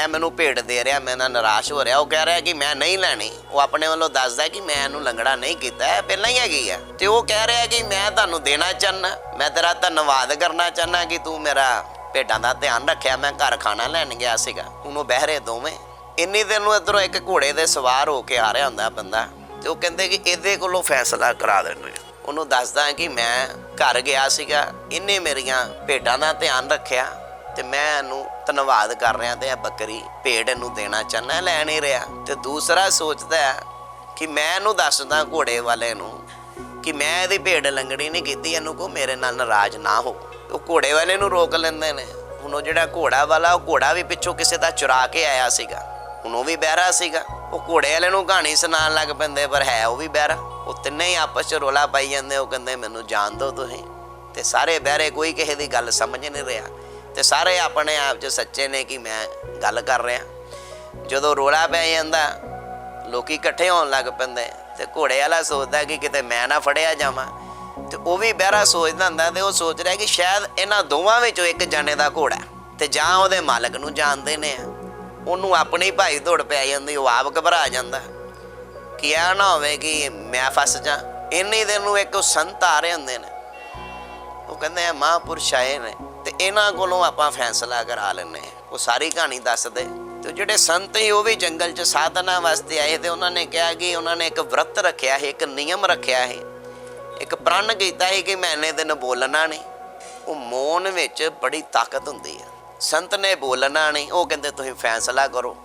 ਇਹ ਮੈਨੂੰ ਭੇਟ ਦੇ ਰਿਹਾ, ਮੈਂ ਨਾ ਨਿਰਾਸ਼ ਹੋ ਰਿਹਾ। ਉਹ ਕਹਿ ਰਿਹਾ ਕਿ ਮੈਂ ਨਹੀਂ ਲੈਣੀ। ਉਹ ਆਪਣੇ ਵੱਲੋਂ ਦੱਸਦਾ ਕਿ ਮੈਂ ਇਹਨੂੰ ਲੰਗੜਾ ਨਹੀਂ ਕੀਤਾ, ਇਹ ਪਹਿਲਾਂ ਹੀ ਹੈਗੀ ਹੈ ਤੇ ਉਹ ਕਹਿ ਰਿਹਾ ਕਿ ਮੈਂ ਤੁਹਾਨੂੰ ਦੇਣਾ ਚਾਹਨਾ ਮੈਂ ਤੇਰਾ ਧੰਨਵਾਦ ਕਰਨਾ ਚਾਹਨਾ ਕਿ ਤੂੰ ਮੇਰਾ ਭੇਡਾਂ ਦਾ ਧਿਆਨ ਰੱਖਿਆ, ਮੈਂ ਘਰ ਖਾਣਾ ਲੈਣ ਗਿਆ ਸੀਗਾ। ਉਹਨੂੰ ਬਹਿਰੇ ਦੋਵੇਂ। ਇੰਨੀ ਦਿਨ ਨੂੰ ਇਧਰੋਂ ਇੱਕ ਘੋੜੇ ਦੇ ਸਵਾਰ ਹੋ ਕੇ ਆ ਰਿਹਾ ਹੁੰਦਾ ਬੰਦਾ, ਤੇ ਉਹ ਕਹਿੰਦੇ ਕਿ ਇਹਦੇ ਕੋਲੋਂ ਫੈਸਲਾ ਕਰਾ ਦੇਣਾ ਉਹਨੂੰ ਦੱਸਦਾ ਕਿ ਮੈਂ ਘਰ ਗਿਆ ਸੀਗਾ, ਇਹਨੇ ਮੇਰੀਆਂ ਭੇਡਾਂ ਦਾ ਧਿਆਨ ਰੱਖਿਆ। ਤੇ ਮੈਂ ਇਹਨੂੰ ਧੰਨਵਾਦ ਕਰ ਰਿਹਾ ਤੇ ਇਹ ਬੱਕਰੀ ਭੇਡ ਇਹਨੂੰ ਦੇਣਾ ਚਾਹਨਾ ਲੈ ਨਹੀਂ ਰਿਹਾ। ਤੇ ਦੂਸਰਾ ਸੋਚਦਾ ਹੈ ਕਿ ਮੈਂ ਇਹਨੂੰ ਦੱਸਦਾ ਘੋੜੇ ਵਾਲੇ ਨੂੰ ਕਿ ਮੈਂ ਇਹਦੀ ਭੇਡ ਲੰਗੜੀ ਨਹੀਂ ਕੀਤੀ, ਇਹਨੂੰ ਕੋ ਮੇਰੇ ਨਾਲ ਨਾਰਾਜ਼ ਨਾ ਹੋ। ਉਹ ਘੋੜੇ ਵਾਲੇ ਨੂੰ ਰੋਕ ਲੈਂਦੇ ਨੇ। ਹੁਣ ਉਹ ਜਿਹੜਾ ਘੋੜਾ ਵਾਲਾ, ਉਹ ਘੋੜਾ ਵੀ ਪਿੱਛੋਂ ਕਿਸੇ ਦਾ ਚੁਰਾ ਕੇ ਆਇਆ ਸੀਗਾ। ਹੁਣ ਉਹ ਵੀ ਬਹਿਰਾ ਸੀਗਾ। ਉਹ ਘੋੜੇ ਵਾਲੇ ਨੂੰ ਕਹਾਣੀ ਸੁਣਾਉਣ ਲੱਗ ਪੈਂਦੇ, ਪਰ ਹੈ ਉਹ ਵੀ ਬਹਿਰਾ। ਉਹ ਤਿੰਨੇ ਹੀ ਆਪਸ ਚ ਰੋਲਾ ਪਾਈ ਜਾਂਦੇ, ਉਹ ਕਹਿੰਦੇ, ਮੈਨੂੰ ਜਾਣ ਦਿਓ ਤੁਸੀਂ। ਤੇ ਸਾਰੇ ਬਹਿਰੇ ਕੋਈ ਕਿਸੇ ਦੀ ਗੱਲ ਸਮਝ ਨਹੀਂ ਰਿਹਾ। ਤੇ ਸਾਰੇ ਆਪਣੇ ਆਪ 'ਚ ਸੱਚੇ ਨੇ ਕਿ ਮੈਂ ਗੱਲ ਕਰ ਰਿਹਾ। ਜਦੋਂ ਰੋਲਾ ਪੈ ਜਾਂਦਾ, ਲੋਕੀ ਇਕੱਠੇ ਹੋਣ ਲੱਗ ਪੈਂਦੇ, ਤੇ ਘੋੜੇ ਵਾਲਾ ਸੋਚਦਾ ਕਿ ਕਿਤੇ ਮੈਂ ਨਾ ਫੜਿਆ ਜਾਵਾਂ। ਤੇ ਉਹ ਵੀ ਬਹਿਰਾ ਸੋਚਦਾ ਹੁੰਦਾ ਤੇ ਉਹ ਸੋਚ ਰਿਹਾ ਕਿ ਸ਼ਾਇਦ ਇਹਨਾਂ ਦੋਵਾਂ ਵਿੱਚੋਂ ਇੱਕ ਜਾਣੇ ਦਾ ਘੋੜਾ ਹੈ ਤੇ ਜਾਂ ਉਹਦੇ ਮਾਲਕ ਨੂੰ ਜਾਣਦੇ ਨੇ ਉਹਨੂੰ ਆਪਣੀ ਭਾਈ ਦੌੜ ਪੈ ਜਾਂਦੀ, ਉਹ ਆਪ ਘਬਰਾ ਜਾਂਦਾ। ਕਿ ਇਹ ਨਾ ਹੋਵੇ ਕਿ ਮੈਂ ਫਸ ਜਾ। ਇੰਨੀ ਦਿਨ ਨੂੰ ਇੱਕ ਉਹ ਸੰਤ ਆ ਰਹੇ ਹੁੰਦੇ ਨੇ। ਉਹ ਕਹਿੰਦੇ ਆ, ਮਹਾਂਪੁਰਸ਼ ਆਏ ਨੇ। ਇਹਨਾਂ ਕੋਲੋਂ ਆਪਾਂ ਫੈਸਲਾ ਕਰਾ ਲੈਨੇ ਉਹ ਸਾਰੀ ਕਹਾਣੀ ਦੱਸਦੇ। ਤੇ ਜਿਹੜੇ ਸੰਤ ਸੀ, ਉਹ ਵੀ ਜੰਗਲ 'ਚ ਸਾਧਨਾ ਵਾਸਤੇ ਆਏ ਤੇ ਉਹਨਾਂ ਨੇ ਕਿਹਾ ਕਿ ਉਹਨਾਂ ਨੇ ਇੱਕ ਵਰਤ ਰੱਖਿਆ ਹੈ ਇੱਕ ਨਿਯਮ ਰੱਖਿਆ ਹੈ ਇੱਕ ਪ੍ਰਣ ਕੀਤਾ ਹੈ ਕਿ ਮੈਂ ਇੰਨੇ ਦਿਨ ਬੋਲਣਾ ਨਹੀਂ। ਉਹ ਮੌਨ ਵਿੱਚ ਬੜੀ ਤਾਕਤ ਹੁੰਦੀ ਹੈ ਸੰਤ ਨੇ ਬੋਲਣਾ ਨਹੀਂ। ਉਹ ਕਹਿੰਦੇ, ਤੁਸੀਂ ਫੈਸਲਾ ਕਰੋ।